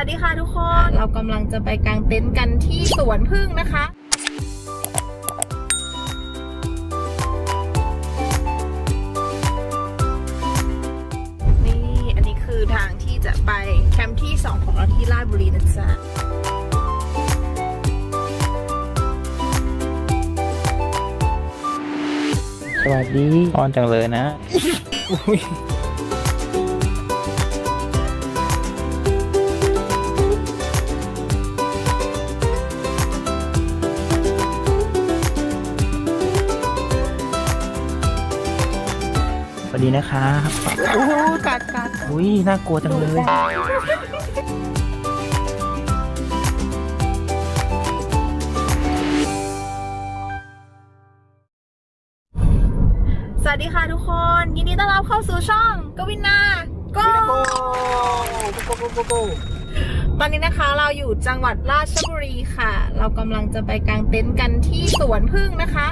วัสดีค่ะทุกคน เรากำลังจะไปกางเต็นท์กันที่สวนพึ่งนะคะนี่อันนี้คือทางที่จะไปแคมป์ที่ 2 ของเราที่ราชบุรีนะจ๊ะสวัสดีอ่อนจังเลยนะ สวัสดีนะครับโอ้กัดกัดอุ้ยน่ากลัวจังเลยสวัสดีค่ะทุกคน ยินดีต้อนรับเข้าสู่ช่องกวินาก็ตอนนี้นะคะเราอยู่จังหวัดราชบุรีค่ะ เรากำลังจะไปกางเต็นท์กันที่สวนพึ่งนะคะ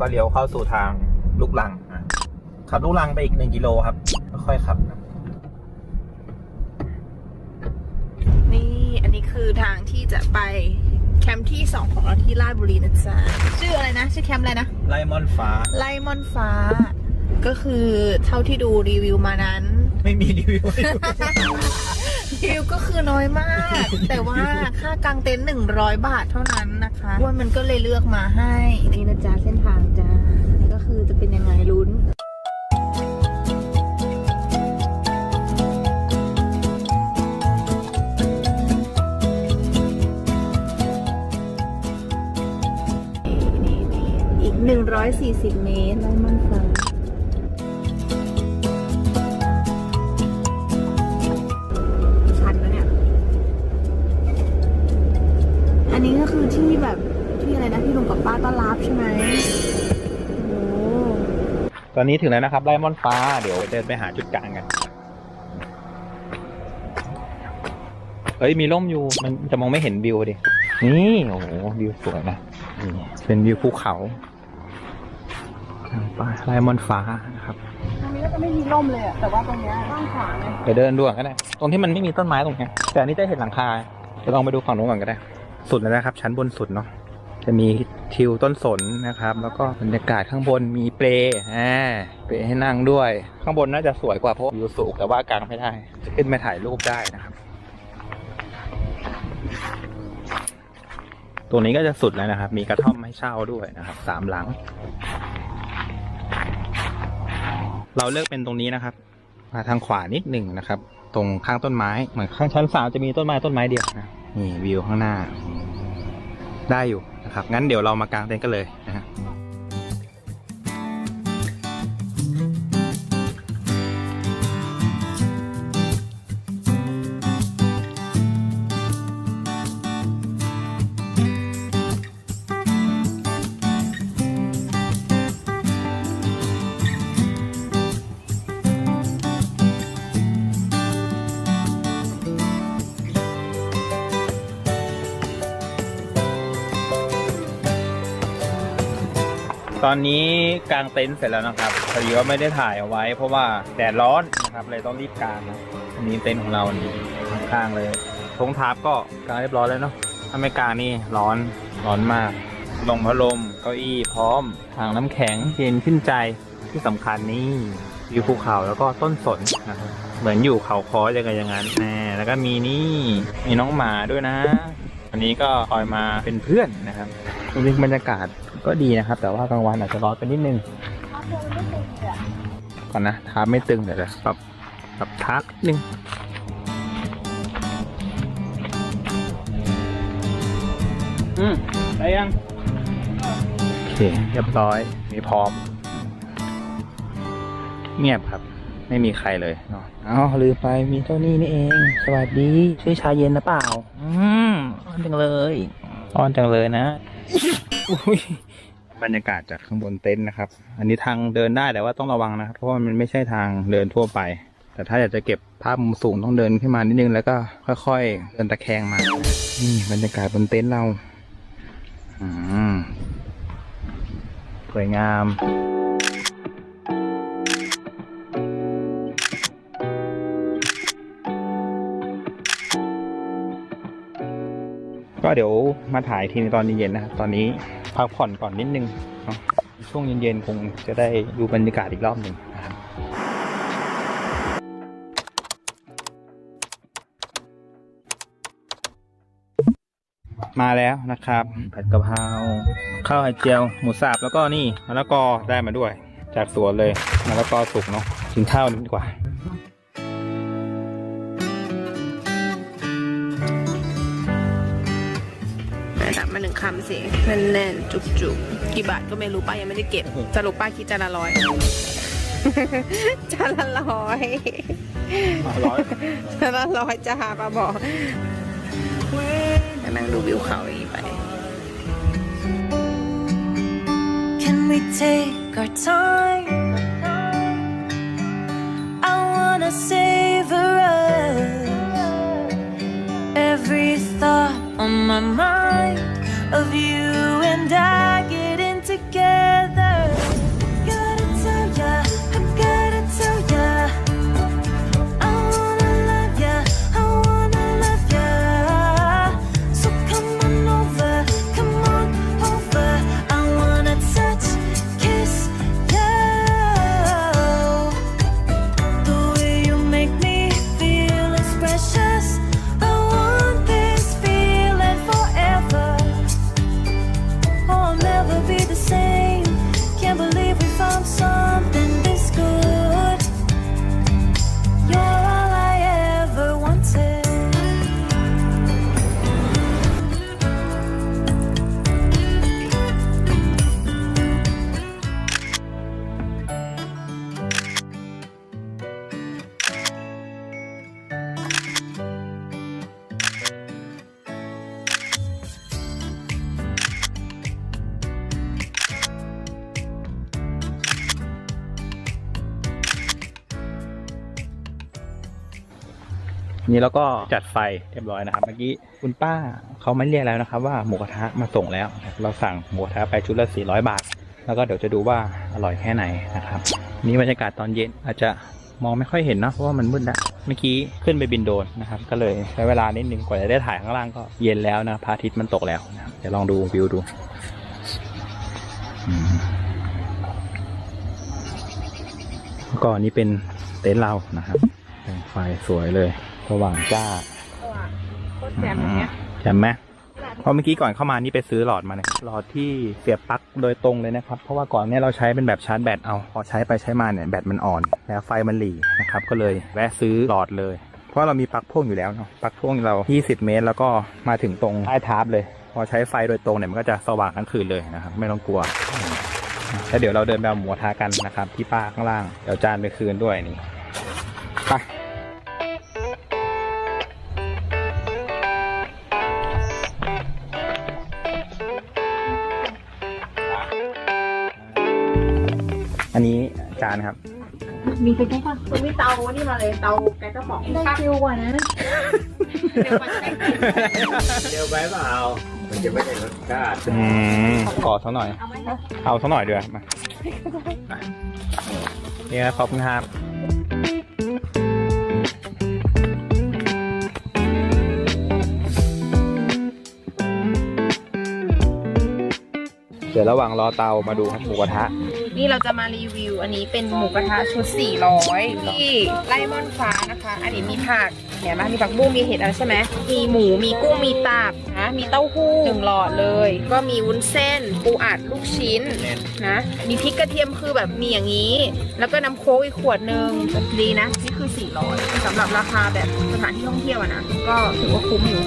ก็เลี้ยวเข้าสู่ทางลูกลังอะขับลูกลังไปอีกหนึ่งกิโลครับค่อยๆขับนะนี่อันนี้คือทางที่จะไปแคมป์ที่2ของเราที่ราชบุรีนะจ๊ะชื่ออะไรนะ ชื่อแคมป์อะไรนะไลมอนฟ้าไลมอนฟ้า ก็คือเท่าที่ดูรีวิวมานั้น ไม่มีรีวิว ให้ดูรีวิวก็คือน้อยมาก แต่ว่าค่ากางเต็นท์100บาทเท่านั้นนะคะอ้วนมันก็เลยเลือกมาให้ นี่นะจ๊ะเส้นทางจ้าก็คือจะเป็นยังไงลุ้นนี่นี่อีก140 เมตรไลม ตอนนี้ถึงแล้วนะครับไลมอนฟ้า เดี๋ยวเดินไปหาจุดกลางกันเฮ้ยมีร่มอยู่มันจะมองไม่เห็นวิวดิ นี่โอ้โหวิวสวยนะนี่เป็นวิวภูเขาทางไปไลมอนฟ้านะครับ ตรงนี้ก็จะไม่มีร่มเลยอะแต่ว่าตรงเนี้ยข้างขวาไงเดี๋ยวเดินดูก่อนก็ได้ ตรงที่มันไม่มีต้นไม้ตรงเนี้ยแต่อันนี้จะเห็นหลังคาเดี๋ยวลองไปดูฝั่งนู้นก่อนก็ได้ สุดแล้วนะครับ ชั้นบนสุดเนาะ จะมีทิวต้นสนนะครับ แล้วก็บรรยากาศข้างบนมีเปลอ่าเปลให้นั่งด้วย ข้างบนน่าจะสวยกว่าเพราะวิวสูงแต่ว่ากลางไม่ได้ จะขึ้นไปถ่ายรูปได้นะครับ ตรงนี้ก็จะสุดแล้วนะครับ มีกระท่อมให้เช่าด้วยนะครับสามหลัง เราเลือกเป็นตรงนี้นะครับ มาทางขวานิดหนึ่งนะครับ ตรงข้างต้นไม้เหมือนข้างชั้นสามจะมีต้นไม้ต้นไม้เดียวนะนี่วิวข้างหน้า ได้อยู่ นะครับงั้นเดี๋ยวเรามากางเต็นท์กันเลยนะฮะ ตอนนี้กางเต็นท์เสร็จแล้วนะครับพอดีว่าไม่ได้ถ่ายเอาไว้ เพราะว่าแดดร้อนนะครับเลยต้องรีบกางนะอันนี้เต็นท์ของเรานี่ข้างๆเลยทงทับก็กางเรียบร้อยแล้วเนาะถ้าไม่กางนี่ร้อนร้อนมากลงพัดลมเก้าอี้พร้อมถังน้ำแข็งเย็นขึ้นใจที่สำคัญนี่วิวภูเขาแล้วก็ต้นสนนะครับเหมือนอยู่เขาคออย่างไงอย่างนั้นแน่แล้วก็มีนี่มีน้องหมาด้วยนะ อันนี้ก็คอยมาเป็นเพื่อนนะครับจริงๆบรรยากาศ ก็ดีนะครับ แต่ว่ากลางวันอาจจะร้อนไปนิดนึงก่อนนะเท้าไม่ตึงเดี๋ยวจะปรับปรับเท้านิดนึงอืมไปยังโอเคเรียบร้อยมีพร้อม เงียบครับ ไม่มีใครเลยเนาะอ้าวลืมไปมีเจ้านี่นี่เอง สวัสดีชื่อชาเย็นนะเปล่า อืมอ้อนจังเลยอ้อนจังเลยนะอุ้ย บรรยากาศจากข้างบนเต็นท์นะครับ อันนี้ทางเดินได้แต่ว่าต้องระวังนะครับเพราะว่ามันไม่ใช่ทางเดินทั่วไป แต่ถ้าอยากจะเก็บภาพมุมสูงต้องเดินขึ้นมานิดนึงแล้วก็ค่อย ๆ เดินตะแคงมา นี่บรรยากาศบนเต็นท์เรา อืมสวยงาม ก็เดี๋ยวมาถ่ายทีในตอนเย็นๆนะครับ ตอนนี้พักผ่อนก่อนนิดนึง ช่วงเย็นๆคงจะได้ดูบรรยากาศอีกรอบหนึ่งนะครับมาแล้วนะครับ ผัดกะเพราข้าวไข่เจียวหมูสับแล้วก็นี่มะละกอได้มาด้วย จากสวนเลยมะละกอสุกเนาะกินข้าวนิดดีกว่าำสิแน่นๆจุกๆกี่บาทก็ไม่รู้ป้ายังไม่ได้เก็บสรุปป้าคิดจานละร้อยจานละร้อยร้อยจานละร้อยจ้าป้าบอก นี่เราก็จัดไฟเรียบร้อยนะครับ เมื่อกี้คุณป้าเขาไม่เรียกแล้วนะครับ ว่าหมูกระทะมาส่งแล้วนะครับเราสั่งหมูกระทะไปชุดละ 400 บาท แล้วก็เดี๋ยวจะดูว่าอร่อยแค่ไหนนะครับ นี่บรรยากาศตอนเย็นอาจจะมองไม่ค่อยเห็นเนอะเพราะว่ามันมืดแล้วเมื่อกี้ขึ้นไปบินโดรนนะครับ ก็เลยใช้เวลานิดนึงกว่าจะได้ถ่ายข้างล่างก็เย็นแล้วนะพระอาทิตย์มันตกแล้วนะครับเดี๋ยวลองดูวิวดูอืมแล้วก็อันนี้เป็นเต็นท์เรานะครับแสงไฟสวยเลย สว่างจ้าโคตรแจ่มอย่างเงี้ยใช่ไหมเพราะเมื่อกี้ก่อนเข้ามานี่ไปซื้อหลอดมาเนี่ยหลอดที่เสียบปลั๊กโดยตรงเลยนะครับ เพราะว่าก่อนเนี่ยเราใช้เป็นแบบชาร์จแบตเอา พอใช้ไปใช้มาเนี่ยแบตมันอ่อน แล้วไฟมันหลีนะครับ ก็เลยแวะซื้อหลอดเลย เพราะเรามีปลั๊กพ่วงอยู่แล้วเนาะ ปลั๊กพ่วงเรา 20 เมตร แล้วก็มาถึงตรงใต้ทาร์ปเลย พอใช้ไฟโดยตรงเนี่ยมันก็จะสว่างทั้งคืนเลยนะครับ ไม่ต้องกลัว แล้วเดี๋ยวเราเดินไปเอาหมูกระทากันนะครับที่ป้าข้างล่าง เดี๋ยวจานไปคืนด้วยนี่ ไป อันนี้จานครับ มีไปแค่ป่ะมีเตานี่มาเลยเตาแกก็บอกได้คิวกว่านะเดี๋ยวมันจะได้เร็วไปเปล่ามันจะไม่ได้รสชาติอืมขอสักหน่อย เอาไหมคะเอาสักหน่อยด้วยมาเนี่ยขอบคุณครับ เดี๋ยวระหว่างรอเตามาดูครับหมูกระทะ นี่เราจะมารีวิว อันนี้เป็นหมูกระทะชุด 400 ที่ไล่ม่อนฟ้านะคะ อันนี้มีผักเนี่ยมามีผักบุ้งมีเห็ดอะไรใช่ไหมมีหมูมีกุ้งมีตับนะ มีเต้าหู้หนึ่งหลอดเลย ก็มีวุ้นเส้น ปูอัดลูกชิ้นนะ มีพริกกระเทียมคือแบบมีอย่างนี้ แล้วก็น้ำโค้กอีกขวดหนึ่งดีนะ นี่คือ 400สำหรับราคาแบบสถานที่ท่องเที่ยวนะ ก็ถือว่าคุ้มอยู่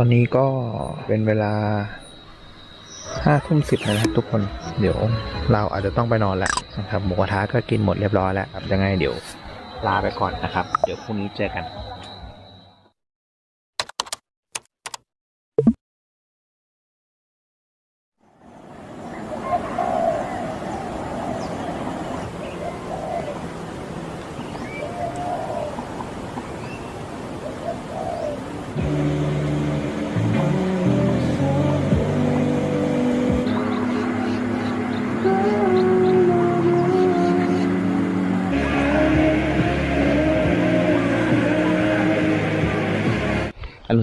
อนนี้ก็เป็นเวลาห้าทุ่มสิบนะครับทุกคนเดี๋ยวเราอาจจะต้องไปนอนแล้วนะครับหมูกระทะก็กินหมดเรียบร้อยแล้วครับยังไงเดี๋ยวลาไปก่อนนะครับ เดี๋ยวพรุ่งนี้เจอกัน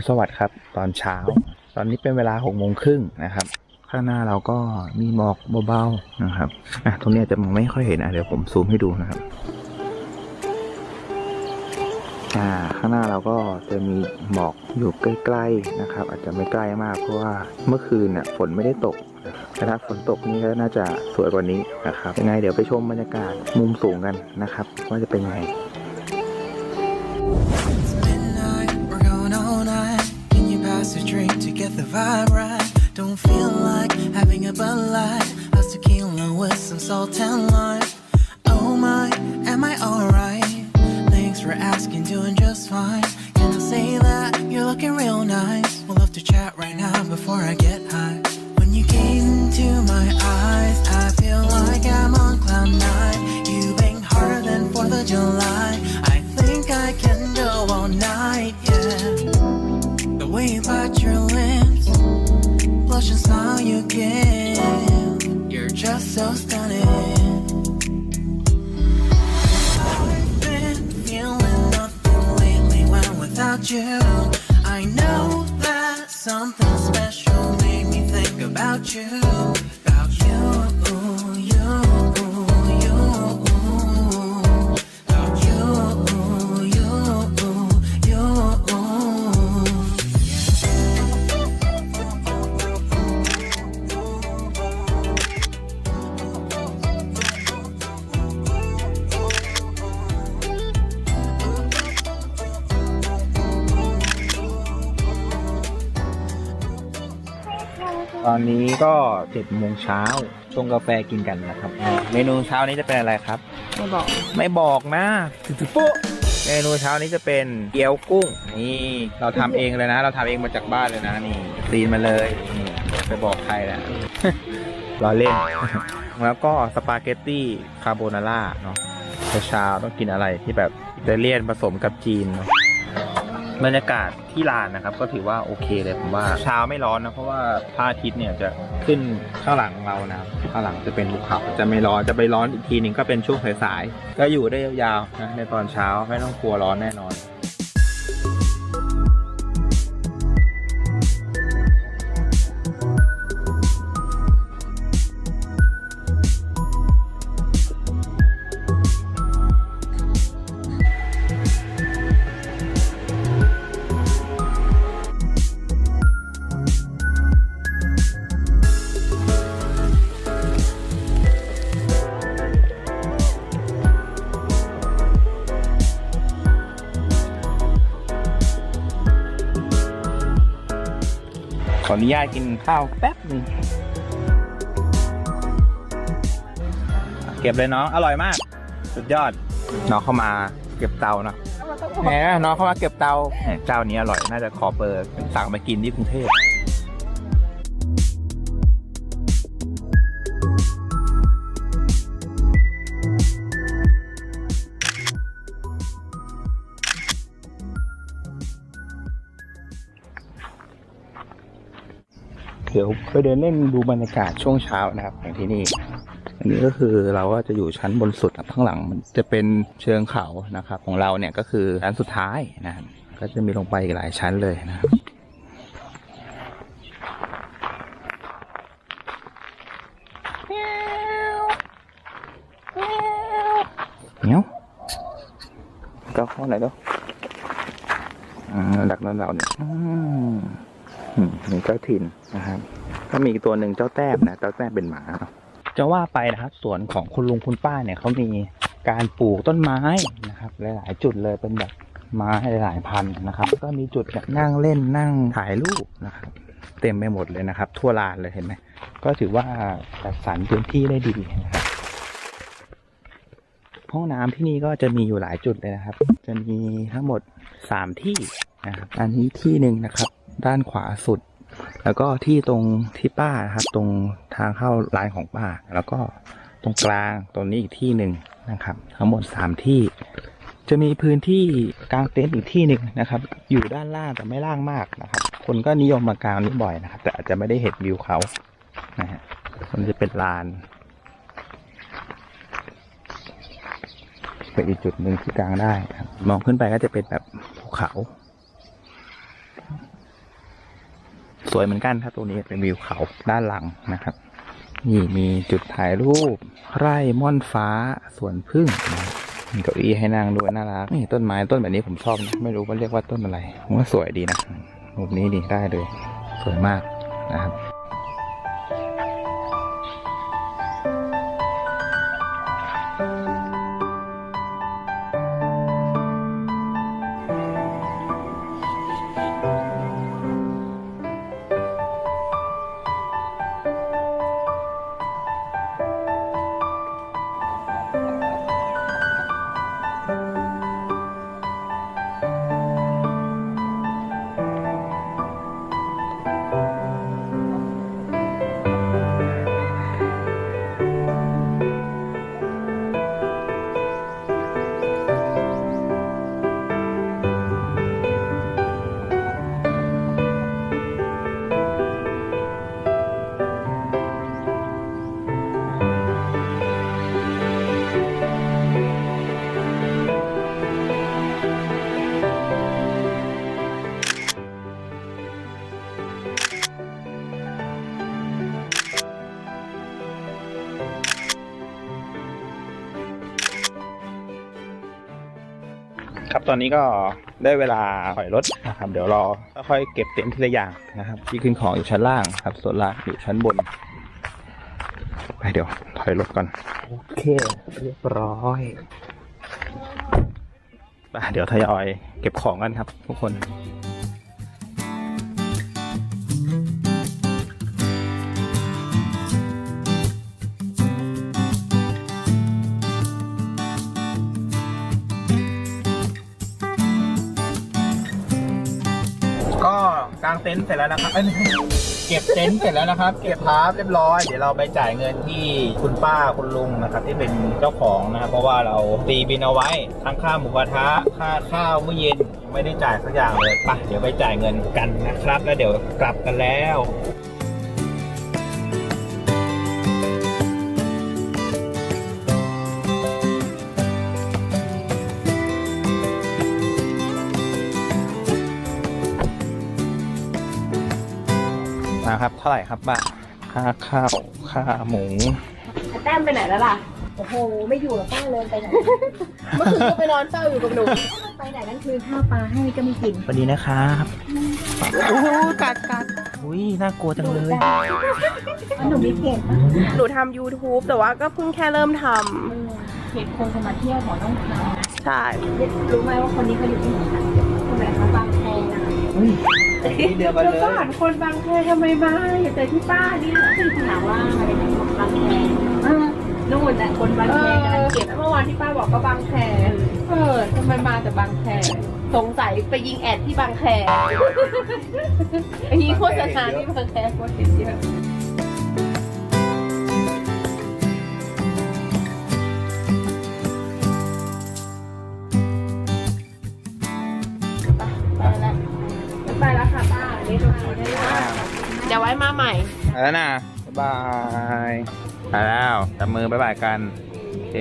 สวัสดิ์ครับ ตอนเช้า ตอนนี้เป็นเวลาหกโมงครึ่งนะครับ ข้างหน้าเราก็มีหมอกเบาๆนะครับอะตรงนี้อาจจะมองไม่ค่อยเห็นอะเดี๋ยวผมซูมให้ดูนะครับอ่าข้างหน้าเราก็จะมีหมอกอยู่ใกล้ๆนะครับ อาจจะไม่ใกล้มาก เพราะว่าเมื่อคืนเนี่ยฝนไม่ได้ตกแต่ถ้าฝนตกนี่ก็น่าจะสวยกว่านี้นะครับยังไงเดี๋ยวไปชมบรรยากาศมุมสูงกันนะครับ ว่าจะเป็นยังไง Light. How's tequila with some salt and lime? Oh my, am I alright? Thanks for asking, doing just fine. Can I say that you're looking real nice? We'll love to chat right now before I get high. When you gaze into my eyes, I feel like I'm on cloud nine. You bang harder than 4th of July. I think I can go all night, yeah. The way you bite your lips, blush and smile you give. So stunning. I've been feeling nothing lately when without you. I know that something special made me think. About you, ก็เจ็ดโมงเช้าชงกาแฟกินกันนะครับ เมนูเช้านี้จะเป็นอะไรครับ ไม่บอก ไม่บอกนะปุ๊เมนูเช้านี้จะเป็นเกี๊ยวกุ้ง นี่ เราทำเองเลยนะ เราทำเองมาจากบ้านเลยนะนี่ตีนมาเลยนี่ไปบอกใครนะรอเล่น แล้วก็สปาเกตตี้คาโบนาร่าเนาะเช้าๆต้องกินอะไรที่แบบอิตาเลียนผสมกับจีนเนาะ บรรยากาศที่ลานนะครับ ก็ถือว่าโอเคเลยผมว่าเช้าไม่ร้อนนะเพราะว่าพระอาทิตย์เนี่ยจะขึ้นข้างหลังเรานะครับข้างหลังจะเป็นภูเขาจะไม่ร้อนจะไปร้อนอีกทีหนึ่งก็เป็นช่วงสายๆก็อยู่ได้ยาวๆนะในตอนเช้าไม่ต้องกลัวร้อนแน่นอน ออนุญาตกินข้าวแป๊บหนึงเก็บเลยน้อง อร่อยมาก สุดยอด น้องเข้ามาเก็บเตาเนาะแหมน้องเข้ามาเก็บเตาแหมเจ้านี้อร่อย น่าจะขอเบอร์สั่งมากินที่กรุงเทพ ดี๋ยวไปเดินเล่นดูบรรยากาศช่วงเช้านะครับของที่นี่ อันนี้ก็คือเราก็จะอยู่ชั้นบนสุดกับข้างหลังมันจะเป็นเชิงเขานะครับ ของเราเนี่ยก็คือชั้นสุดท้ายนะครับก็จะมีลงไปอีกหลายชั้นเลยนะครับเนี้ยก็เข้าไหนแล้วอ่าดักนั่นเราเนี่ย มีเจ้าถิ่นนะครับก็มีตัวหนึ่งเจ้าแต้มนะเจ้าแต้มเป็นหมาจะว่าไปนะครับสวนของคุณลุงคุณป้าเนี่ยเขามีการปลูกต้นไม้นะครับ หลาย ๆ จุดเลยเป็นแบบไม้หลายพันนะครับ ก็มีจุดแบบนั่งเล่นนั่งถ่ายรูปนะครับเต็มไปหมดเลยนะครับ ทั่วลานเลยเห็นไหมก็ถือว่าจัดสรรพื้นที่ได้ดีนะครับห้องน้ำที่นี่ก็จะมีอยู่หลายจุดเลยนะครับ จะมีทั้งหมดสามที่นะครับอันนี้ที่หนึ่งนะครับ ด้านขวาสุด แล้วก็ที่ตรงที่ป้านะครับ ตรงทางเข้าร้านของป้า แล้วก็ตรงกลางตรงนี้อีกที่หนึ่งนะครับ ทั้งหมดสามที่ จะมีพื้นที่กลางเต็นท์อีกที่หนึ่งนะครับ อยู่ด้านล่างแต่ไม่ล่างมากนะครับ คนก็นิยมมากางนี้บ่อยนะครับ แต่อาจจะไม่ได้เห็นวิวเขานะฮะมันจะเป็นลานเป็นอีกจุดหนึ่งที่กลางได้มองขึ้นไปก็จะเป็นแบบภูเขา ส วยเหมือนกันครับตรงนี้เป็นวิวเขาด้านหลังนะครับ นี่มีจุดถ่ายรูป ไร่ม่อนฟ้าสวนพึ่งนะมีเก้าอี้ให้นั่งด้วยน่ารักนี่ต้นไม้ต้นแบบนี้ผมชอบนะไม่รู้ว่าเรียกว่าต้นอะไรผมว่าสวยดีนะรูปนี้ดีได้เลย สวยมากนะครับ ครับตอนนี้ก็ได้เวลาถอยรถนะครับเดี๋ยวรอค่อยๆเก็บเต็นท์ทีละอย่างนะครับ ที่ขึ้นของอยู่ชั้นล่างครับ ส่วนล่างอยู่ชั้นบนไปเดี๋ยวถอยรถก่อนโอเคเรียบร้อยไปเดี๋ยวทยอยเก็บของกันครับ ทุกคน เสร็จแล้วนะครับเอ้ยไม่ใช่เก็บเต็นท์เสร็จแล้วนะครับ เก็บพาร์ทเรียบร้อย เดี๋ยวเราไปจ่ายเงินที่คุณป้าคุณลุงนะครับ ที่เป็นเจ้าของนะครับ เพราะว่าเราตีบินเอาไว้ทั้งค่าหมูกระทะค่าข้าวมื้อเย็นไม่ได้จ่ายสักอย่างเลยไปเดี๋ยวไปจ่ายเงินกันนะครับ แล้วเดี๋ยวกลับกันแล้ว ครับ เท่าไหร่ครับบ้าค่าข้าวค่าหมูแต้มไปไหนแล้วล่ะ โอ้โห ไม่อยู่กับป้าเลยไปไหน เมื่อคืนก็ไปนอนเฝ้าอยู่กับหนู ไปไหนนั่นคือข้าวปลาให้ก็ไม่กินสวัสดีนะครับโอ้โหกัดกัดอุ้ยน่ากลัวจังเลย หนูมีเพจนะหนูทำ YouTube แต่ว่าก็เพิ่งแค่เริ่มทเพจคนจะมาเที่ยวหมอต้องทำนะำใช่ รู้ไหมว่าคนนี้เขาอยู่ที่ไหนนะคนไหนคะบางแคนะ เดียวกันเลยก็หันคนบางแคทำไมมาอย่าเจอที่ป้าเนี่ยถามว่าอะไรนะบางแคเออนู่นน่ะคนบางเอแคกำลังอเก็บเมื่อวานที่ป้าบอกก็บางแคเออทำไมมาแต่บางแคสงสัยไปยิงแอดที่บางแคไปยิงโฆษณาที่บางแคคนเห็นเยอะ ยวไว้มาใหม่ไปแล้วนะบ๊ายบายไปแล้วจับมือบ๊ายบายกันโอเค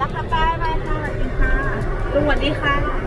รักค่ะป้าบายค่ะสวัสดีค่ะลุงสวัสดีค่ะ